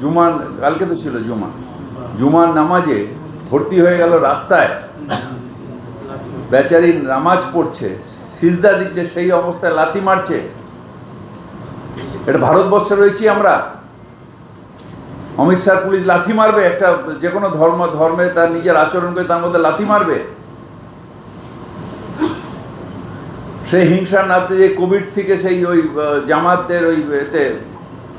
জুমান কালকে তো ছিল জুমা। জুমার নামাজে ভর্তি হয়ে গেল রাস্তায়। বেচারি নামাজ পড়ছে, সিজদা দিচ্ছে, সেই অবস্থায় লাথি মারছে। এটা ভারতবর্ষে রয়েছি আমরা। অমিত শাহ পুলিশ লাথি মারবে, একটা যে কোনো ধর্ম, ধর্মে তার নিজের আচরণ করে তার মধ্যে লাথি মারবে। সেই হিংসার নাতে যে কোভিড থেকে সেই ওই জামাতের ওই এতে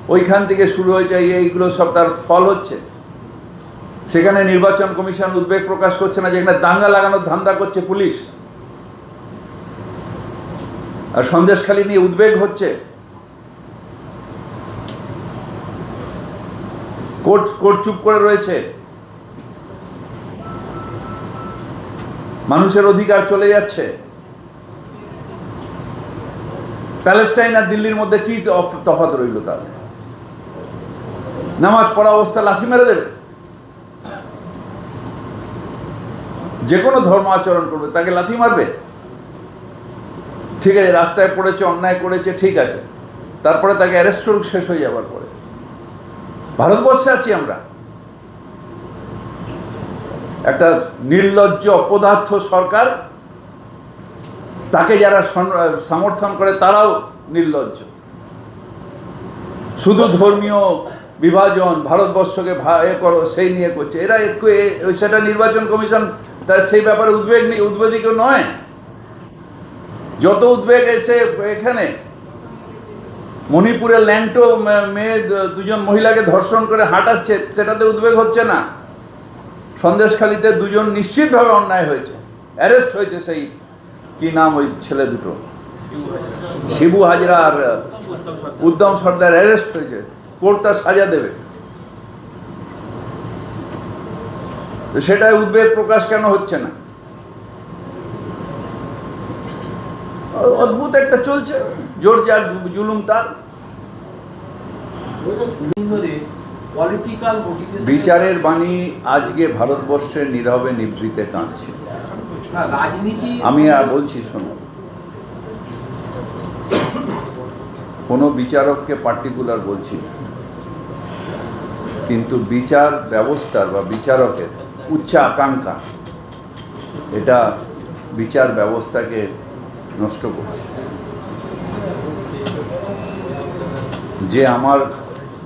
ওইখান থেকে শুরু হয়েছে, এই- এইগুলো সব তার ফল হচ্ছে। সেখানে নির্বাচন কমিশন উদ্বেগ প্রকাশ করছে না যেখানে দাঙ্গা লাগানোর ধান্দা করছে পুলিশ। আর সন্দেশখালী নিয়ে উদ্বেগ হচ্ছে। কোর্ট কোর্ট চুপ করে রয়েছে। মানুষের অধিকার চলে যাচ্ছে। প্যালেস্টাইন আর দিল্লির মধ্যে কি তফ- তফাৎ রইল তাহলে? নামাজ পড়া অবস্থা লাথি মেরে দেবে? যে কোনো ধর্ম আচরণ করবে, তাকে লাথি মারবে? ঠিক আছে, রাস্তায় পড়েছে, অন্যায় করেছে, ঠিক আছে। তারপরে তাকে অ্যারেস্ট করুক, শেষ হয়ে যাবার পরে। ভারতবর্ষে আছি আমরা। একটা নির্লজ্জ, অপদার্থ সরকার, তাকে যারা সমর্থন করে, তারাও নির্লজ্জ। শুধু ধর্মীয় বিভাজন, ভারতবর্ষকে এ করো, সেই নিয়ে করছে। এরা একটু সেটা নির্বাচন কমিশন তার সেই ব্যাপারে উদ্বেগ নেই উদ্বেদিত নয়। যত উদ্বেগ এসে এখানে, মণিপুরের ল্যাংটো মেয়ে দুজন মহিলাকে ধর্ষণ করে হাঁটাচ্ছে, সেটাতে উদ্বেগ হচ্ছে না। সন্দেশখালিতে দুজন নিশ্চিতভাবে অন্যায় হয়েছে। অ্যারেস্ট হয়েছে সেই, কি নাম ওই ছেলে দুটো? শিবু হাজরা। আর উদ্যম সর্দার অ্যারেস্ট হয়েছে। কোর্ট তার সাজা দেবে। সেটাই উদ্বেগ প্রকাশ কেন হচ্ছে না? অদ্ভুত একটা চলছে, জোর যার জুলুম তার। বিচারের বাণী আজকে ভারতবর্ষে নীরবে নিভৃতে কাঁদছে। আমি আর বলছি, শোনো। কোনো বিচারককে পার্টিকুলার বলছি না। কিন্তু বিচার ব্যবস্থার বা বিচারকের উচ্চ আকাঙ্ক্ষা, এটা বিচার ব্যবস্থাকে নষ্ট করছে। যে আমার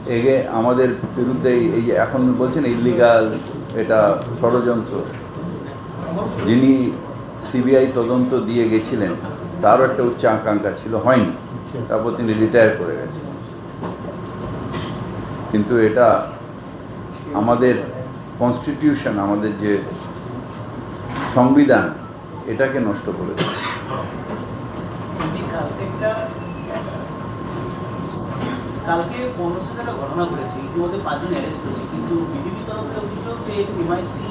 এগে, আমাদের বিরুদ্ধে এই- যে এখন বলছেন ইলিগাল এটা ষড়যন্ত্র, যিনি সিবিআই তদন্ত দিয়ে গেছিলেন, তারও একটা উচ্চ আকাঙ্ক্ষা ছিল, হয়নি। তারপর তিনি রিটায়ার করে গেছেন। কিন্তু এটা আমাদের কনস্টিটিউশন আমাদের যে সংবিধান এটাকে নষ্ট করে কালকে পনেরোশো একটা ঘটনা ঘটেছে ইতিমধ্যে পাঁচজন অ্যারেস্ট হয়েছে কিন্তু বিজেপি তরফে অভিযোগ যে এমআইসি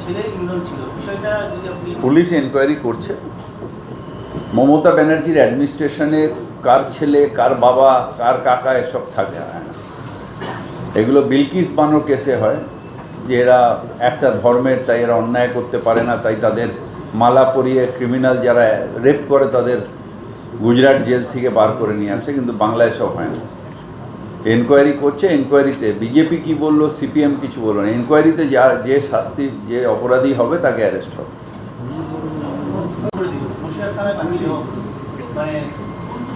ছেলের ইন্ধন ছিল বিষয়টা যদি আপনি পুলিশ এনকোয়ারি করছে। মমতা ব্যানার্জির অ্যাডমিনিস্ট্রেশনে কার ছেলে কার বাবা কার কাকা এসব থাকে। না এগুলো বিলকিস বানো কেসে হয় যে এরা একটা ধর্মের, তাই এরা অন্যায় করতে পারে না, তাই তাদের মালা পরিয়ে ক্রিমিনাল যারা রেপ করে তাদের গুজরাট জেল থেকে বার করে নিয়ে আসে, কিন্তু বাংলায় সব হয় না। এনকোয়ারি করছে এনকোয়ারিতে বিজেপি কি বলল সিপিএম কিছু বলল না। এনকোয়ারিতে যা, যে শাস্তি, যে অপরাধী হবে তাকে অ্যারেস্ট হবে।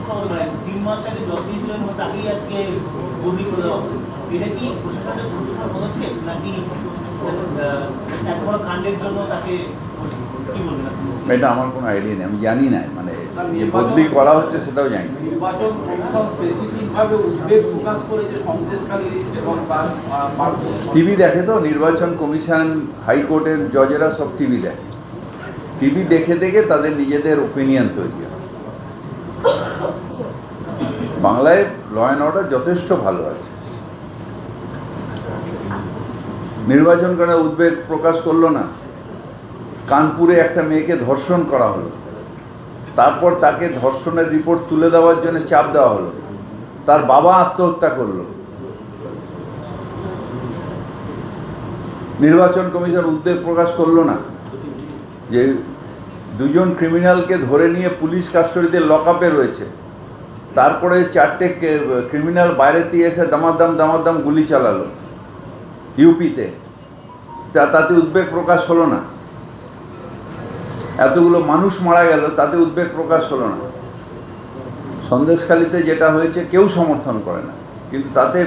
তিন মাস আগে জব দিয়েছিলেন তাকেই আজকে বদলি করে দেওয়া এটা কি প্রশাসনের গুরুত্বপূর্ণ পদক্ষেপ নাকি এত বড় কাণ্ডের জন্য তাকে কি বলবেন আপনি? এটা আমার কোনো আইডিয়া নেই আমি জানি না মানে বদলি করা হচ্ছে সেটাও জানি নির্বাচন কমিশন স্পেসিফিক উদ্বেগ প্রকাশ করেছে সন্দেশখালী এবং তার আহ, পার্শ্ববর্তী টিভি দেখে তো নির্বাচন কমিশন হাইকোর্টের জজেরা সব টিভি দেখে। টিভি দেখে দেখে তাদের নিজেদের ওপিনিয়ন তৈরি হয়। বাংলায় ল অ্যান্ড অর্ডার যথেষ্ট ভালো আছে। নির্বাচন করে উদ্বেগ প্রকাশ করল না। কানপুরে একটা মেয়েকে ধর্ষণ করা হলো। তারপর তাকে ধর্ষণের রিপোর্ট তুলে দেওয়ার জন্য চাপ দেওয়া হলো। তার বাবা আত্মহত্যা করল। নির্বাচন কমিশন উদ্বেগ প্রকাশ করল না। যে দুজন ক্রিমিনালকে ধরে নিয়ে পুলিশ কাস্টডিতে লকআপে রয়েছে। তারপরে চারটে ক্রিমিনাল বাইরে দিয়ে এসে দামাদাম দামাদাম গুলি চালালো ইউপিতে। তা, তাতে উদ্বেগ প্রকাশ হলো না। এতগুলো মানুষ মারা গেল, তাতে উদ্বেগ প্রকাশ হলো না। সন্দেশখালিতে যেটা হয়েছে, কেউ সমর্থন করে না। কিন্তু তাতে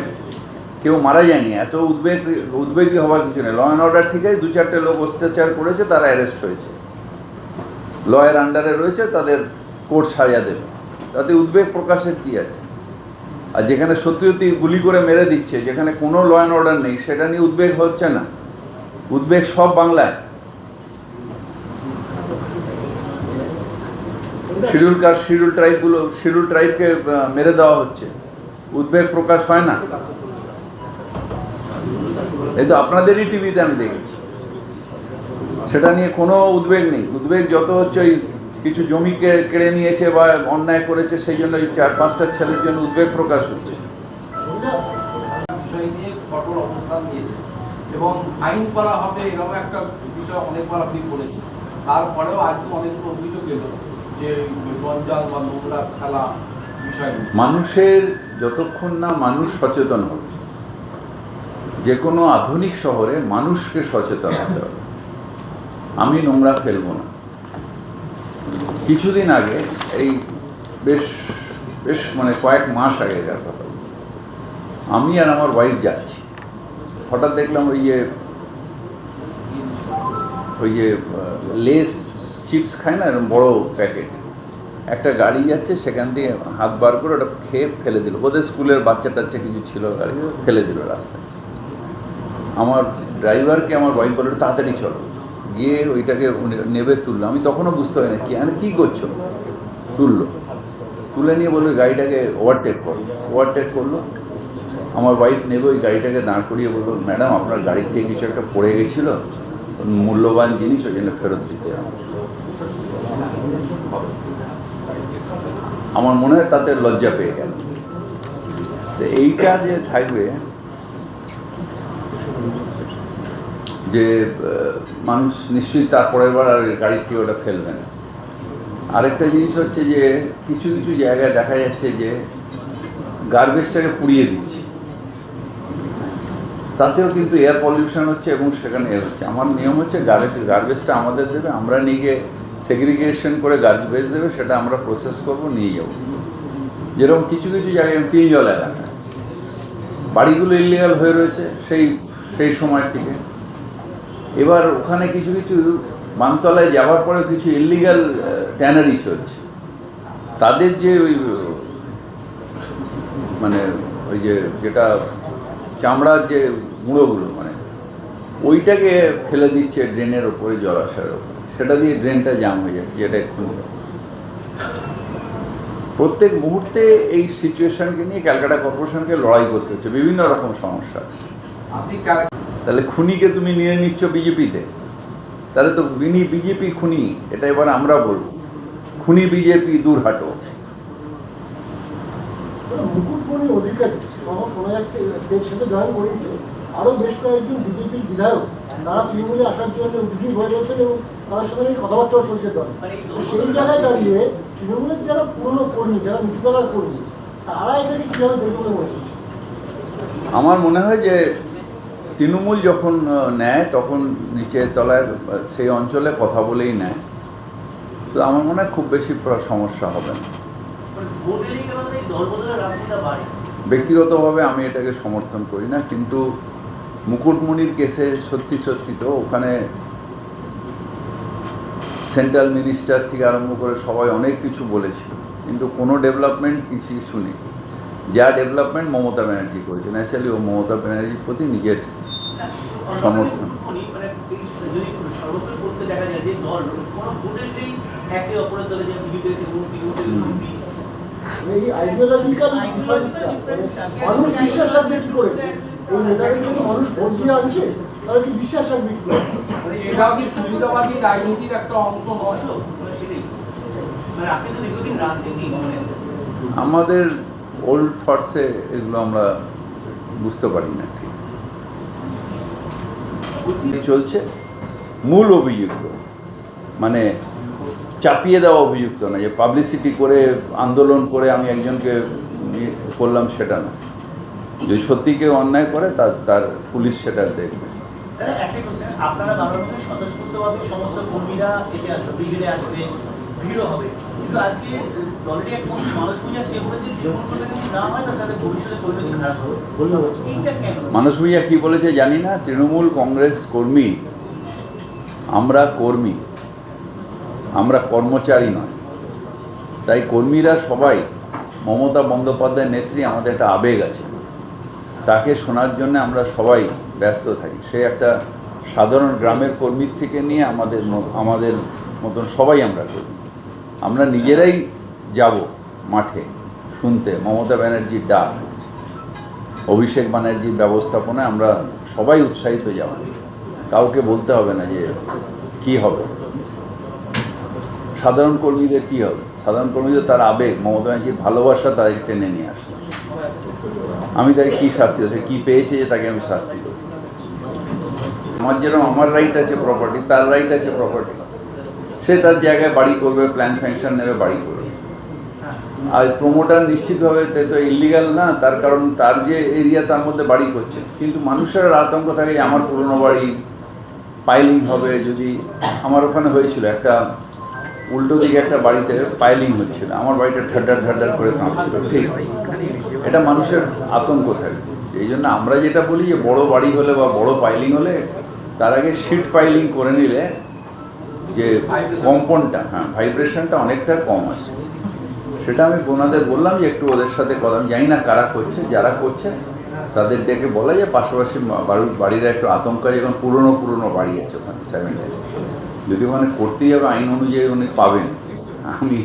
কেউ মারা যায়নি। এত উদ্বেগ, উদ্বেগী হওয়ার কিছু নেই। ল অ্যান্ড অর্ডার ঠিক আছে দু চারটে লোক অত্যাচার করেছে, তারা অ্যারেস্ট হয়েছে। লয়ের আন্ডারে রয়েছে, তাদের কোর্ট সাজা দেবে। তাতে উদ্বেগ প্রকাশের কী আছে? আর যেখানে সত্যি সত্যি গুলি করে মেরে দিচ্ছে, যেখানে কোনো ল অ্যান্ড অর্ডার নেই, সেটা নিয়ে উদ্বেগ হচ্ছে না। উদ্বেগ সব বাংলায়। শিডিউল কাস্ট শিডিউল ট্রাইবগুলো শিডিউল ট্রাইবকে মেরে দেওয়া হচ্ছে। উদ্বেগ প্রকাশ হয় না। এই তো আপনাদেরই টিভিতে আমি দেখেছি। সেটা নিয়ে কোনো উদ্বেগ নেই। উদ্বেগ যত হচ্ছে ওই কিছু জমি কেড়ে নিয়েছে বা অন্যায় করেছে সেই জন্য ওই চার পাঁচটা ছেলের জন্য উদ্বেগ প্রকাশ হচ্ছে। বিষয় নিয়ে কঠোর অবস্থান নিয়েছে। এবং আইন করা হবে এরকম একটা বিষয় অনেকবার আপনি বলেছেন। তারপরেও আজকে অনেকগুলো অভিযোগ এলো যে জঞ্জাল বা নোংরা খেলা বিষয় মানুষের যতক্ষণ না মানুষ সচেতন হবে যে কোনো আধুনিক শহরে মানুষকে সচেতন হতে হবে। আমি নোংরা ফেলব না। কিছুদিন আগে, এই বেশ বেশ মানে কয়েক মাস আগেকার কথা বলছি। আমি আর আমার ওয়াইফ যাচ্ছি। হঠাৎ দেখলাম ওই যে ওই যে লেস চিপস খায় না এরকম বড় প্যাকেট একটা গাড়ি যাচ্ছে, সেখান দিয়ে হাত বার করে ওটা খেয়ে ফেলে দিল। ওদের স্কুলের বাচ্চা টাচ্চা কিছু ছিল গাড়ি ফেলে দিল রাস্তায়। আমার ড্রাইভারকে আমার ওয়াইফ বলে তাড়াতাড়ি চলো। গিয়ে ওইটাকে নেবে, তুললো। আমি তখনও বুঝতে পারি না কি আমি কী করছ? তুললো। তুলে নিয়ে বলল গাড়িটাকে ওভারটেক করো। ওভারটেক করল। আমার ওয়াইফ নেবে, ওই গাড়িটাকে দাঁড় করিয়ে বলল ম্যাডাম আপনার গাড়ি থেকে কিছু একটা পড়ে গেছিল, মূল্যবান জিনিস, ওই জন্য ফেরত দিতে আমার মনে হয় তাতে লজ্জা পেয়ে গেল। তো এইটা যে থাকবে যে মানুষ নিশ্চয়ই তারপরের বার আর গাড়ি থেকে ওটা ফেলবে না। আরেকটা জিনিস হচ্ছে যে, কিছু কিছু জায়গায় দেখা যাচ্ছে যে গার্বেজটাকে পুড়িয়ে দিচ্ছে। তাতেও কিন্তু এয়ার পলিউশন হচ্ছে এবং সেখানে এ হচ্ছে। আমার নিয়ম হচ্ছে গার্বেজ গার্বেজটা আমাদের দেবে, আমরা নিয়ে গিয়ে সেগ্রিগেশন করে গার্বেজ দেবে, সেটা আমরা প্রসেস করব, নিয়ে যাব। যেরকম কিছু কিছু জায়গায় তিন জল এলাকা। বাড়িগুলো ইলিগাল হয়ে রয়েছে, সেই সেই সময় থেকে। এবার ওখানে কিছু কিছু মানতলায় যাওয়ার পরে কিছু ইলিগাল ট্যানারিস হচ্ছে। তাদের যে ওই মানে ওই যে যেটা চামড়ার যে গুঁড়োগুলো মানে ওইটাকে ফেলে দিচ্ছে ড্রেনের ওপরে জলাশয়ের ওপরে। সেটা দিয়ে ড্রেনটা জাম হয়ে যাচ্ছে, যেটা এক্ষুনি। প্রত্যেক মুহূর্তে এই সিচুয়েশনকে নিয়ে ক্যালকাটা কর্পোরেশনকে লড়াই করতে হচ্ছে, বিভিন্ন রকম সমস্যা আছে। তাহলে খুনিকে তুমি নিয়ে নিচ্ছ বিজেপিতে। তাহলে তো বিনি বিজেপি খুনি এটা এবার আমরা বলব। খুনি বিজেপি দূর হাটো। মুকুটমণি অধিকারী সহ শোনা যাচ্ছে এর সাথে জয়েন করিয়েছে আরও বেশ কয়েকজন বিজেপির বিধায়ক তারা তৃণমূলে আসার জন্য উদ্গ্রীব হয়ে রয়েছেন এবং তাদের সঙ্গে কথাবার্তাও চলছে দলে। সেই জায়গায় দাঁড়িয়ে তৃণমূলের যারা পুরনো কর্মী যারা নিচুতলার কর্মী তারা এটাকে কীভাবে দেখবে বলে মনে করছে আমার মনে হয় যে তৃণমূল যখন নেয় তখন নিচের তলায় সেই অঞ্চলে কথা বলেই নেয়। তো আমার মনে হয় খুব বেশি সমস্যা হবে না। মানে ব্যক্তিগতভাবে আমি এটাকে সমর্থন করি না কিন্তু মুকুটমণির কেসে সত্যি সত্যি তো ওখানে সেন্ট্রাল মিনিস্টার থেকে আরম্ভ করে সবাই অনেক কিছু বলেছিল কিন্তু কোনো ডেভেলপমেন্ট কিছু কিছু নেই। যা ডেভেলপমেন্ট মমতা ব্যানার্জি করেছে ন্যাচারালি ও মমতা ব্যানার্জির প্রতি নিজের সমর্থন। মানে মানে এটাও কি সুবিধাবাদী রাজনীতির একটা অংশ নয়? অসুখ মানে সেটাই। মানে আপনি তো দীর্ঘদিন রাজনীতি মানে আমাদের ওল্ড থটসে এগুলো আমরা বুঝতে পারি না ঠিক। চলছে মূল অভিযুক্ত। মানে চাপিয়ে দেওয়া অভিযুক্ত না, যে পাবলিসিটি করে, আন্দোলন করে আমি একজনকে করলাম সেটা না। যদি সত্যি কেউ অন্যায় করে তার তার পুলিশ সেটা দেখবে। আপনারা মানুষ ভূঁইয়া কী বলেছে জানি না তৃণমূল কংগ্রেস কর্মী আমরা কর্মী আমরা কর্মচারী নয়। তাই কর্মীরা সবাই মমতা বন্দ্যোপাধ্যায়ের নেত্রী আমাদের একটা আবেগ আছে। তাকে শোনার জন্য আমরা সবাই ব্যস্ত থাকি। সে একটা সাধারণ গ্রামের কর্মীর থেকে নিয়ে আমাদের আমাদের মতন সবাই আমরা করি আমরা নিজেরাই যাব মাঠে শুনতে। মমতা ব্যানার্জির ডাক। অভিষেক ব্যানার্জির ব্যবস্থাপনায় আমরা সবাই উৎসাহিত যাব। কাউকে বলতে হবে না যে কি হবে। সাধারণ কর্মীদের কি হবে? সাধারণ কর্মীদের তার আবেগ। মমতা ব্যানার্জির ভালোবাসা তাদেরকে টেনে নিয়ে আসে। আমি তাকে কী শাস্তি দেবো? কী পেয়েছে যে তাকে আমি শাস্তি দেবো? আমার যেরকম, আমার রাইট আছে প্রপার্টি তার রাইট আছে প্রপার্টি সে তার জায়গায় বাড়ি করবে প্ল্যান স্যাংশন নেবে, বাড়ি করবে। আর প্রমোটার নিশ্চিতভাবে তে তো ইলিগাল না, তার কারণ তার যে এরিয়া তার মধ্যে বাড়ি করছে। কিন্তু মানুষের আতঙ্ক থাকে আমার পুরনো বাড়ি পাইলিং হবে, যদি আমার ওখানে হয়েছিল একটা উল্টো দিকে একটা বাড়িতে পাইলিং হচ্ছিল, আমার বাড়িটা ঠাড্ডার ঠাড্ডার করে কাঁপছিল, ঠিক। এটা মানুষের আতঙ্ক থাকে। সেই জন্য আমরা যেটা বলি যে বড় বাড়ি হলে বা বড় পাইলিং হলে, তার আগে সিট পাইলিং করে নিলে যে কম্পনটা হ্যাঁ ভাইব্রেশনটা অনেকটা কম আছে। সেটা আমি ওনাদের বললাম যে একটু ওদের সাথে কথা জানি না কারা করছে, যারা করছে, তাদের ডেকে বলা যে পাশাপাশি বাড়ির একটু আতঙ্ক এখন পুরনো পুরনো বাড়ি আছে ওখানে সেভেন যদি ওখানে করতেই হবে, আইন অনুযায়ী উনি পাবেন। আমি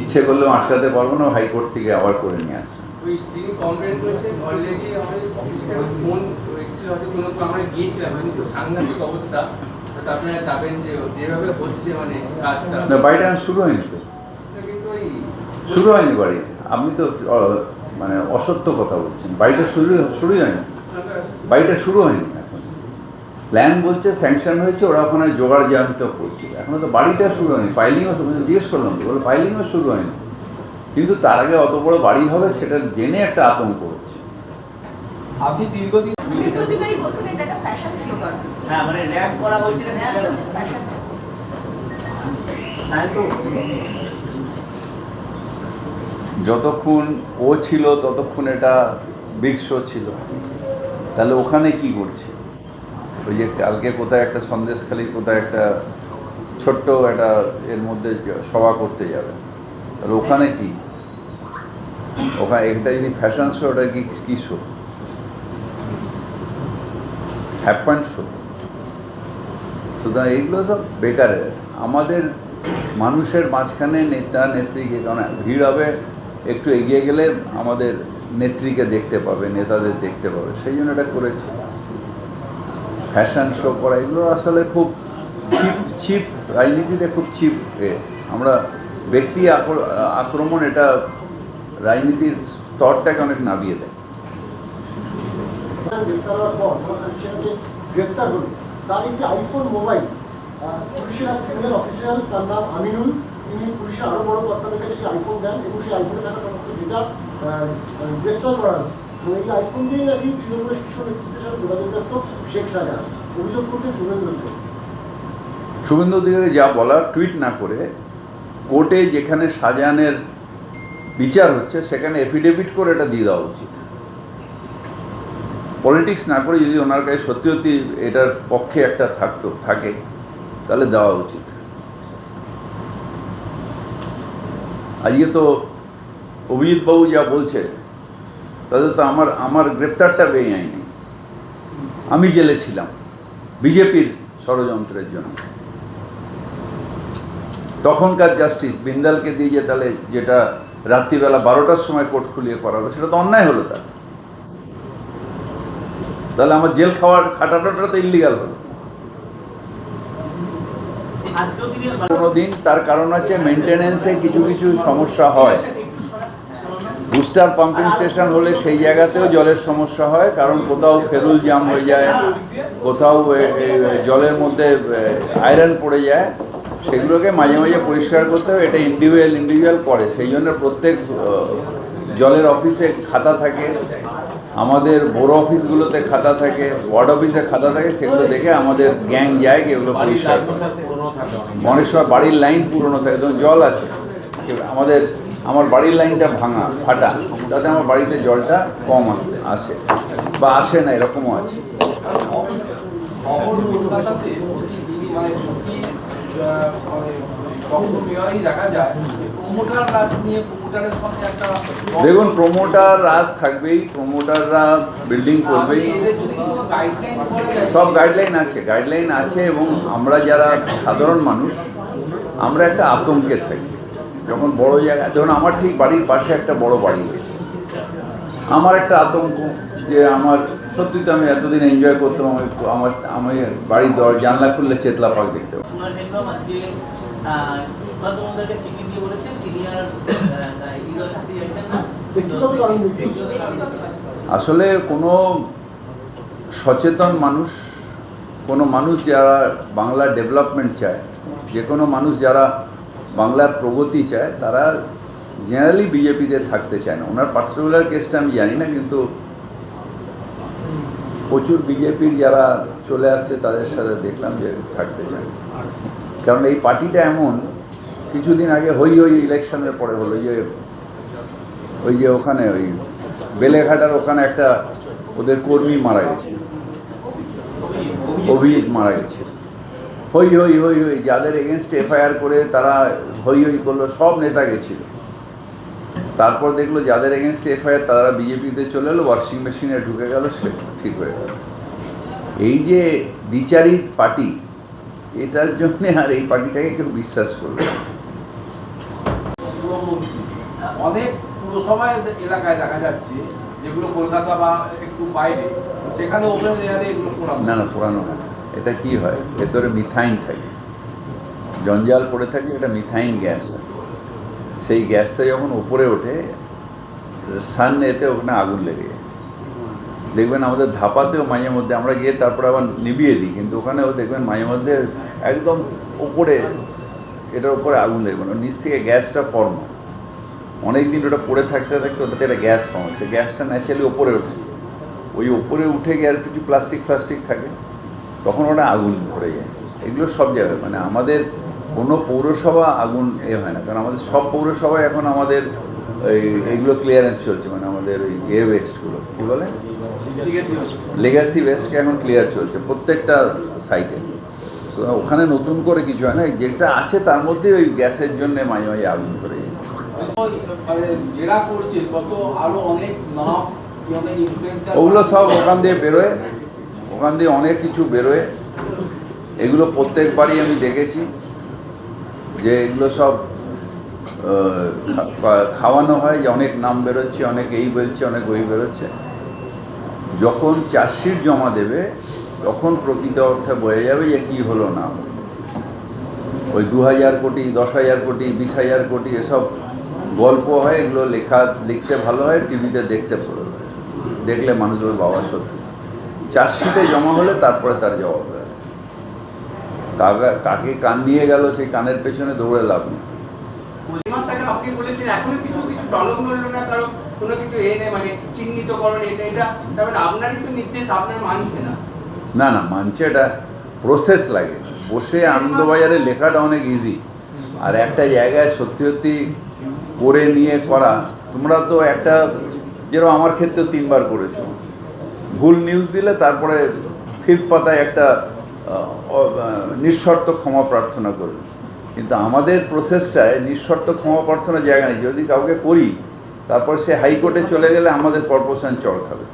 ইচ্ছে করলেও আটকাতে পারব না, হাইকোর্ট থেকে আবার করে নিয়ে আসব। অবস্থা। মানে না বাড়িটা শুরু হয়নি তো? শুরু হয়নি বাড়ি? আপনি তো মানে অসত্য কথা বলছেন। বাড়িটা শুরু শুরুই হয়নি? বাড়িটা শুরু হয়নি এখন? প্ল্যান বলছে স্যাংশন হয়েছে ওরা ওখানে জোগাড় জানতে করছে। এখনও তো বাড়িটা শুরু হয়নি। হয়নি। জিজ্ঞেস করলাম বলে পাইলিংও শুরু হয়নি। কিন্তু তার আগে অত বড় বাড়ি হবে সেটা জেনে একটা আতঙ্ক হচ্ছে। আপনি দীর্ঘদিন হ্যাঁ মানে র্যাম্প করা যতক্ষণ ও ছিল ততক্ষণ এটা বিগ শো ছিল। তাহলে ওখানে কি করছে? ওই যে কালকে কোথায় একটা সন্দেশখালির কোথায় একটা ছোট্ট একটা এর মধ্যে সভা করতে যাবে। তাহলে ওখানে কি? ওখানে এটা যদি ফ্যাশন শো ওটা কি কী শো হ্যাপান শো সুতরাং এইগুলো সব বেকারের আমাদের মানুষের মাঝখানে নেতা নেত্রীকে কারণ ভিড় হবে একটু এগিয়ে গেলে আমাদের নেত্রীকে দেখতে পাবে নেতাদের দেখতে পাবে। সেই জন্য এটা করেছে। ফ্যাশন শো করা এগুলো আসলে খুব চিপ চিপ রাজনীতিতে খুব চিপ এ। আমরা ব্যক্তি আক্র- আক্রমণ এটা রাজনীতির স্তরটাকে অনেক নামিয়ে দেয়। সেটাকে গ্রেপ্তার হলো তার একটি আইফোন মোবাইল পুলিশের এক সিনিয়র অফিসিয়াল তার নাম আমিনুল। তিনি পুলিশের আরও বড় কর্তাদের কাছে সেই আইফোন দেন এবং সেই আইফোনে থাকা সমস্ত ডেটা ডিস্ট্রয় করা হয়। এই আইফোন দিয়েই নাকি তৃণমূলের শীর্ষ নেতৃত্বের সাথে যোগাযোগ রাখত শেখ শাহজাহান। অভিযোগ করতেন শুভেন্দু। শুভেন্দু অধিকারী যা বলার টুইট না করে কোর্টে যেখানে শাহজাহানের বিচার হচ্ছে, সেখানে এফিডেভিট করে এটা দিয়ে দেওয়া উচিত। পলিটিক্স না করে যদি ওনার কাছে সত্যি সত্যি এটার পক্ষে একটা থাকতো, থাকে, তাহলে দেওয়া উচিত। আজকে তো অভিজিৎবাবু যা বলছে তাদের তো আমার আমার গ্রেপ্তারটা বেআইনি আমি জেলে ছিলাম, বিজেপির ষড়যন্ত্রের জন্য। তখনকার জাস্টিস বিন্দালকে দিয়ে যে তাহলে যেটা রাত্রিবেলা বারোটার সময় কোর্ট খুলিয়ে করালো, সেটা তো অন্যায় হলো তার। তাহলে আমার জেল খাওয়ার খাটানোটা তো ইলিগাল হলো। আজকেও তিনি কোনো দিন তার কারণ আছে মেনটেনেন্সে কিছু কিছু সমস্যা হয়। বুস্টার পাম্পিং স্টেশন হলে সেই জায়গাতেও জলের সমস্যা হয়, কারণ কোথাও ফেরুল জাম হয়ে যায়, কোথাও জলের মধ্যে আয়রন পড়ে যায়, সেগুলোকে মাঝে মাঝে পরিষ্কার করতে হবে এটা ইন্ডিভিজুয়াল ইন্ডিভিজুয়াল করে। সেই জন্য প্রত্যেক জলের অফিসে খাতা থাকে আমাদের বড় অফিসগুলোতে খাতা থাকে ওয়ার্ড অফিসে খাতা থাকে সেগুলো দেখে আমাদের গ্যাং যায় কি এগুলো পরিষ্কার করে। অনেক। সময় বাড়ির লাইন পুরনো থাকে তখন জল আছে। আমাদের আমার বাড়ির লাইনটা ভাঙা ফাটা তাতে আমার বাড়িতে জলটা কম আসতে আসে বা আসে না এরকমও আছে। প্রতি মানে মানে দেখা যায়। দেখুন প্রমোটার রাজ থাকবেই প্রমোটাররা বিল্ডিং করবেই। এদের যদি কিছু গাইডলাইন করে দেয়, সব গাইডলাইন আছে গাইডলাইন আছে এবং আমরা যারা সাধারণ মানুষ আমরা একটা আতঙ্কে থাকি। যখন বড় জায়গা ধরুন আমার ঠিক বাড়ির পাশে একটা বড় বাড়ি হয়েছে। আমার একটা আতঙ্ক যে আমার সত্যি তো আমি এতদিন এনজয় করতাম আমি আমার আমি বাড়ির দর জানলা খুললে চেতলা পাক দেখতে আজকে চিঠি দিয়ে বলেছেন তিনি আর থাকতে চাইছেন না। আসলে কোনো সচেতন মানুষ কোনো মানুষ যারা বাংলার ডেভেলপমেন্ট চায় যে কোনো মানুষ যারা বাংলার প্রগতি চায় তারা জেনারেলি বিজেপিতে থাকতে চায় না। ওনার পার্সিকুলার কেসটা আমি জানি না কিন্তু প্রচুর বিজেপির যারা চলে আসছে, তাদের সাথে দেখলাম যে থাকতে চায়। কারণ এই পার্টিটা এমন, কিছুদিন আগে হই হই ইলেকশনের পরে হলো, ওই যে ওই যে ওখানে, ওই বেলেঘাটার ওখানে একটা ওদের কর্মী মারা গেছে। অভিজিৎ মারা গেছে। হই হই হই হই, যাদের এগেনস্ট এফআইআর করে তারা হই হই করল, সব নেতা গেছিল। তারপর দেখল যাদের এগেনস্ট এফআইআর তারা বিজেপিতে চলে এলো ওয়াশিং মেশিনে ঢুকে গেল, সে ঠিক হয়ে গেল। এই যে দ্বিচারী পার্টি এটার জন্য আর এই পার্টিটাকে কেউ বিশ্বাস করবে অনেক পুরসভায় এলাকায় দেখা যাচ্ছে যেগুলো কলকাতা বা একটু বাইরে সেখানে ওপেন এয়ারে এগুলো করা না না পোড়ানো না। এটা কি হয়? ভেতরে মিথাইন থাকে। জঞ্জাল পড়ে থাকে এটা মিথাইন গ্যাস হয়। সেই গ্যাসটা যখন উপরে ওঠে সান এতে ওখানে আগুন লেগে যায়। দেখবেন আমাদের ধাপাতেও মাঝে মধ্যে আমরা গিয়ে তারপরে আবার নিভিয়ে দিই, কিন্তু ওখানেও দেখবেন মাঝে মধ্যে একদম উপরে এটার উপরে আগুন লেগে মানে নিচ থেকে গ্যাসটা ফর্ম অনেক দিন ওটা পড়ে থাকতে থাকতে ওটাতে একটা গ্যাস ফর্ম সেই গ্যাসটা ন্যাচারালি ওপরে ওঠে। ওই ওপরে উঠে গিয়ে আর কিছু প্লাস্টিক ফ্লাস্টিক থাকে, তখন ওটা আগুন ধরে যায়। এগুলো সব জায়গায় মানে আমাদের কোনো পৌরসভা আগুন এ হয় না, কারণ আমাদের সব পৌরসভায় এখন আমাদের এই এইগুলো ক্লিয়ারেন্স চলছে মানে আমাদের ওই এ ওয়েস্টগুলো কী বলে? লেগাসি ওয়েস্টকে এখন ক্লিয়ার চলছে প্রত্যেকটা সাইটে তো ওখানে নতুন করে কিছু হয় না যেটা আছে তার মধ্যে ওই গ্যাসের জন্য মাঝে মাঝে আগুন যায়। মানে ওগুলো সব ওখান দিয়ে বেরোয় ওখান দিয়ে অনেক কিছু বেরোয়। এগুলো প্রত্যেকবারই আমি দেখেছি যে এগুলো সব খাওয়ানো হয় যে অনেক নাম বেরোচ্ছে অনেক এই বলছে অনেক ওই বেরোচ্ছে। যখন চার্জশিট জমা দেবে, তখন প্রকৃত অর্থে বোঝা যাবে যে কী হলো না ওই দু হাজার কোটি দশ হাজার কোটি বিশ হাজার কোটি এসব গল্প হয়, এগুলো লেখা, লিখতে ভালো হয়, টিভিতে দেখতে ভালো হয়। দেখলে মানুষ বলবে, বাবা, সত্যি। চার্জশিটে জমা হলে তারপরে তার জবাব দেয়। কাকা কাকে কান নিয়ে গেল সেই কানের পেছনে দৌড়ে লাভ নেই। কিছু কিছু কোনো কিছু এ নেই মানে চিহ্নিতকরণ এটা এটা তারপরে আপনারই তো নির্দেশ আপনার মানছে না। না না মানছে এটা প্রসেস লাগে। বসে আনন্দবাজারে লেখাটা অনেক ইজি আর একটা জায়গায় সত্যি সত্যি করে নিয়ে করা তোমরা তো একটা যেরকম আমার ক্ষেত্রে তিনবার করেছ। ভুল নিউজ দিলে তারপরে ফিফথ পাতায় একটা নিঃশর্ত ক্ষমা প্রার্থনা করবে। কিন্তু আমাদের প্রসেসটায় নিঃশর্ত ক্ষমা প্রার্থনার জায়গা নেই। যদি কাউকে করি তারপর সে হাইকোর্টে চলে গেলে আমাদের কর্পোরেশন চড় খাবে।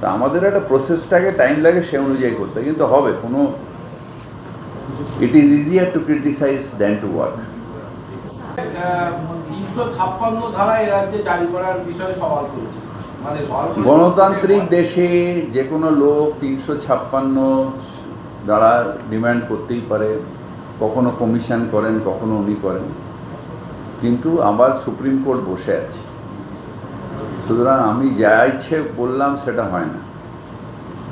তা আমাদের একটা প্রসেসটাকে টাইম লাগে সে অনুযায়ী করতে, কিন্তু হবে কোনো it is easier to criticise than to work গণতান্ত্রিক দেশে যে কোনো লোক তিনশো ছাপ্পান্ন দ্বারা ডিমান্ড করতেই পারে, কখনো কমিশন করেন, কখনো উনি করেন। কিন্তু আবার সুপ্রিম কোর্ট বসে আছে। সুতরাং আমি যা ইচ্ছে বললাম সেটা হয় না।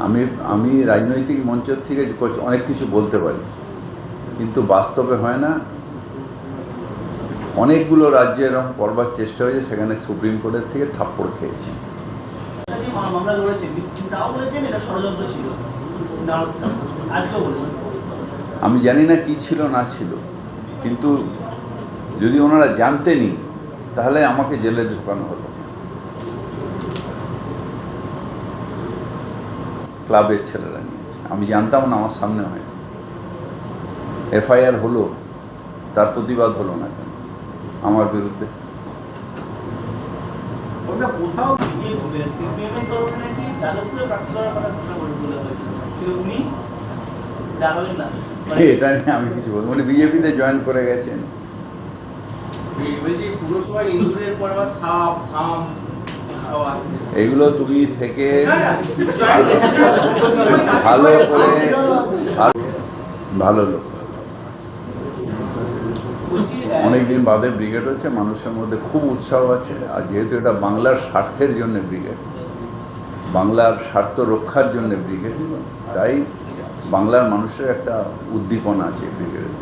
আমি আমি রাজনৈতিক মঞ্চ থেকে অনেক কিছু বলতে পারি, কিন্তু বাস্তবে হয় না। অনেকগুলো রাজ্যে এরকম করবার চেষ্টা হয়েছে, সেখানে সুপ্রিম কোর্টের থেকে থাপ্পড় খেয়েছি। আমি জানি না কি ছিল, না ছিল, কিন্তু যদি ওনারা জানতেনই, তাহলে আমাকে জেলে ঢোকানো হলো। ক্লাবের ছেলেরা নিয়েছে। আমি জানতাম না আমার সামনে হয়। এফআইআর হলো তার প্রতিবাদ হলো না কেন? আমার বিরুদ্ধে। এটা নিয়ে আমি কিছু বলব উনি বিজেপিতে জয়েন করে গেছেন। এই বলছি ইন্দুরের পর আবার সাপ আম সব আসছে এইগুলো তুমি থেকে ভালো করে ভালো লোক। অনেকদিন বাদে ব্রিগেড হচ্ছে, মানুষের মধ্যে খুব উৎসাহ আছে, আর যেহেতু এটা বাংলার স্বার্থের জন্য ব্রিগেড, বাংলার স্বার্থ রক্ষার জন্য ব্রিগেড, তাই বাংলার মানুষের একটা উদ্দীপনা আছে ব্রিগেডের।